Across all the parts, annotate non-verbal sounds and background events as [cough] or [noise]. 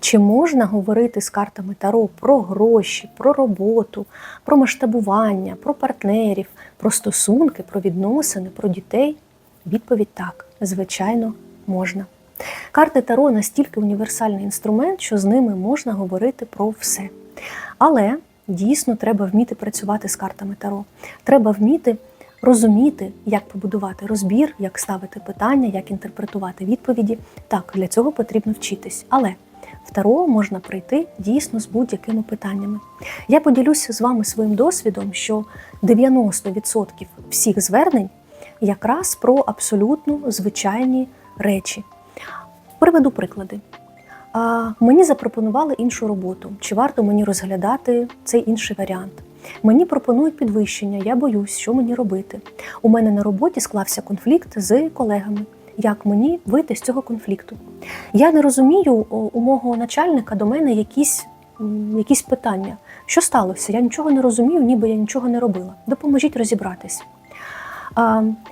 Чи можна говорити з картами Таро про гроші, про роботу, про масштабування, про партнерів, про стосунки, про відносини, про дітей? Відповідь так, звичайно, можна. Карти Таро настільки універсальний інструмент, що з ними можна говорити про все. Але дійсно треба вміти працювати з картами Таро. Треба вміти розуміти, як побудувати розбір, як ставити питання, як інтерпретувати відповіді. Так, для цього потрібно вчитись. Але Таро можна прийти дійсно з будь-якими питаннями. Я поділюся з вами своїм досвідом, що 90% всіх звернень якраз про абсолютно звичайні речі. Приведу приклади. А, мені запропонували іншу роботу. Чи варто мені розглядати цей інший варіант? Мені пропонують підвищення, я боюсь, що мені робити. У мене на роботі склався конфлікт з колегами. Як мені вийти з цього конфлікту? Я не розумію у мого начальника до мене якісь, якісь питання. Що сталося? Я нічого не розумію, ніби я нічого не робила. Допоможіть розібратись.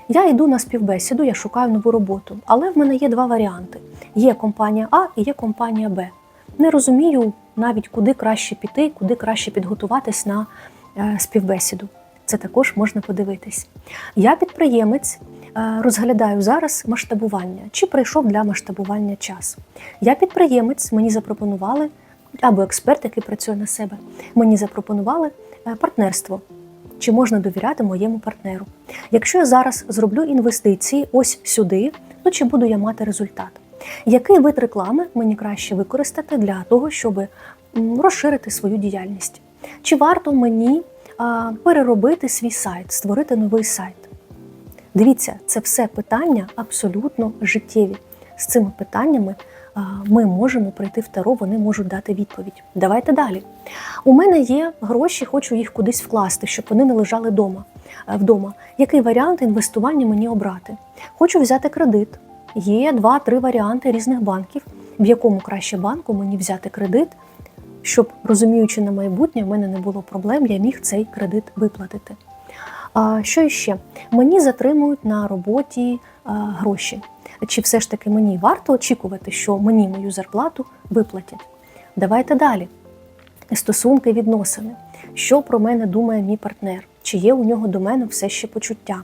Я йду на співбесіду, я шукаю нову роботу, але в мене є два варіанти: є компанія А і є компанія Б. Не розумію навіть, куди краще піти, куди краще підготуватись на е, співбесіду. Це також можна подивитись. Я підприємець. Е, Розглядаю зараз масштабування, чи прийшов для масштабування час. Я підприємець, мені запропонували, або експерт, який працює на себе, мені запропонували е, партнерство чи можна довіряти моєму партнеру. Якщо я зараз зроблю інвестиції ось сюди, то чи буду я мати результат? Який вид реклами мені краще використати для того, щоб розширити свою діяльність? Чи варто мені переробити свій сайт, створити новий сайт? Дивіться, це все питання абсолютно життєві. З цими питаннями ми можемо прийти в таро, вони можуть дати відповідь. Давайте далі. У мене є гроші, хочу їх кудись вкласти, щоб вони не лежали дома, е, вдома. Який варіант інвестування мені обрати? Хочу взяти кредит. Є два-три варіанти різних банків, в якому краще банку мені взяти кредит, щоб, розуміючи на майбутнє, в мене не було проблем, я міг цей кредит виплатити. А що ще? Мені затримують на роботі гроші. Чи все ж таки мені варто очікувати, що мені мою зарплату виплатять? Давайте далі. Стосунки, відносини. Що про мене думає мій партнер? Чи є у нього до мене все ще почуття?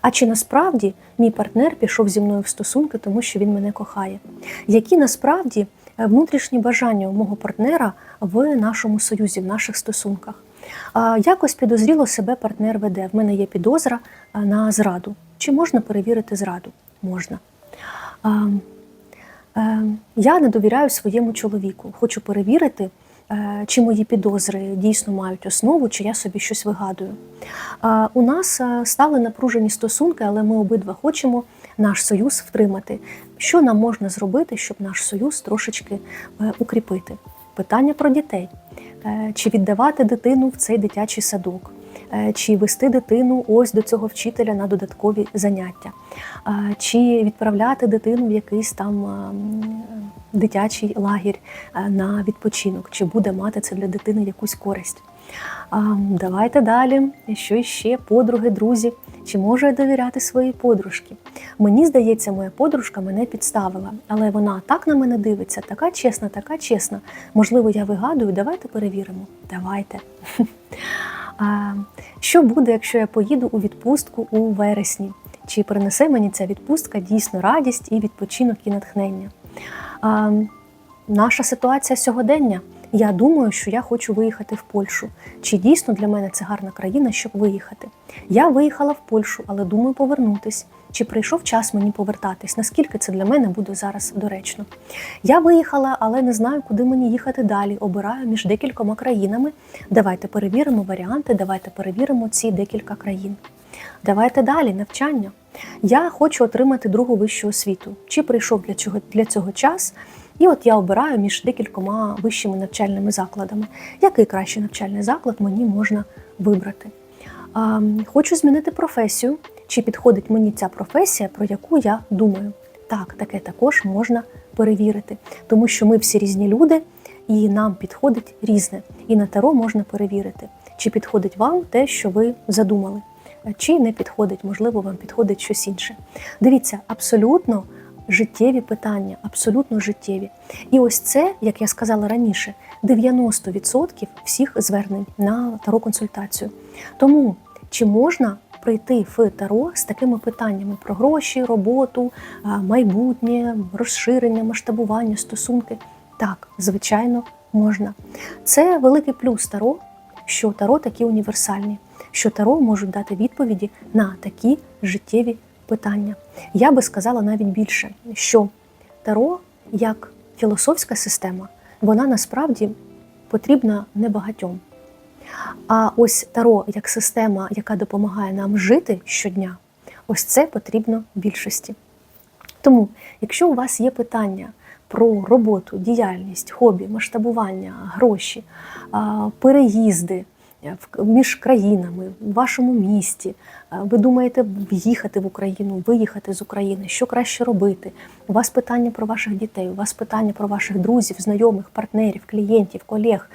А чи насправді мій партнер пішов зі мною в стосунки, тому що він мене кохає? Які насправді е, внутрішні бажання у мого партнера в нашому союзі, в наших стосунках? Якось підозріло себе партнер веде. В мене є підозра на зраду. Чи можна перевірити зраду? Можна. Е, Я не довіряю своєму чоловіку. Хочу перевірити, е, чи мої підозри дійсно мають основу, чи я собі щось вигадую. У нас е, стали напружені стосунки, але ми обидва хочемо наш союз втримати. Що нам можна зробити, щоб наш союз трошечки укріпити? Питання про дітей. Е, Чи віддавати дитину в цей дитячий садок? Е, Чи вести дитину ось до цього вчителя на додаткові заняття, Е, чи відправляти дитину в якийсь там е, дитячий лагерь на відпочинок, чи буде мати це для дитини якусь користь. Давайте далі. Що ще? Подруги, друзі. Чи можу я довіряти своїй подружці? Мені здається, моя подружка мене підставила, але вона так на мене дивиться, така чесна, така чесна. Можливо, я вигадую, давайте перевіримо. Давайте. [laughs] А, Що буде, якщо я поїду у відпустку у вересні? Чи принесе мені ця відпустка дійсно радість і відпочинок і натхнення? А, Наша ситуація сьогодення. Я думаю, що я хочу виїхати в Польщу. Чи дійсно для мене це гарна країна, щоб виїхати? Я виїхала в Польщу, але думаю повернутись. Чи прийшов час мені повертатись? Наскільки це для мене буде зараз доречно? Я виїхала, але не знаю, куди мені їхати далі. Обираю між декількома країнами. Давайте перевіримо варіанти, давайте перевіримо ці декілька країн. Давайте далі, навчання. Я хочу отримати другу вищу освіту. Чи прийшов для цього, для цього час? І от я обираю між декількома вищими навчальними закладами. Який кращий навчальний заклад мені можна вибрати? Хочу змінити професію. Чи підходить мені ця професія, про яку я думаю? Так, таке також можна перевірити, тому що ми всі різні люди, і нам підходить різне. І на таро можна перевірити, чи підходить вам те, що ви задумали, чи не підходить, можливо, вам підходить щось інше. Дивіться, абсолютно життєві питання, абсолютно життєві. І ось це, як я сказала раніше, 90% всіх звернень на таро консультацію. Тому чи можна прийти в таро з такими питаннями про гроші, роботу, майбутнє, розширення, масштабування, стосунки? Так, звичайно, можна. Це великий плюс таро, що таро такі універсальні, що таро можуть дати відповіді на такі життєві питання. Я би сказала навіть більше, що таро як філософська система, вона насправді потрібна небагатьом. А ось таро як система, яка допомагає нам жити щодня, ось це потрібно більшості. Тому, якщо у вас є питання про роботу, діяльність, хобі, масштабування, гроші, переїзди між країнами, в вашому місті, ви думаєте в'їхати в Україну, виїхати з України, що краще робити? У вас питання про ваших дітей, у вас питання про ваших друзів, знайомих, партнерів, клієнтів, колег,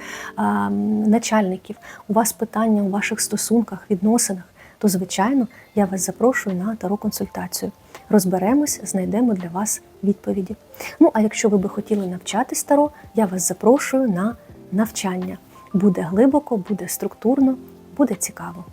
начальників, у вас питання у ваших стосунках, відносинах, то звичайно я вас запрошую на таро консультацію. Розберемось, знайдемо для вас відповіді. Ну а якщо ви би хотіли навчатись таро, я вас запрошую на навчання. Буде глибоко, буде структурно, буде цікаво.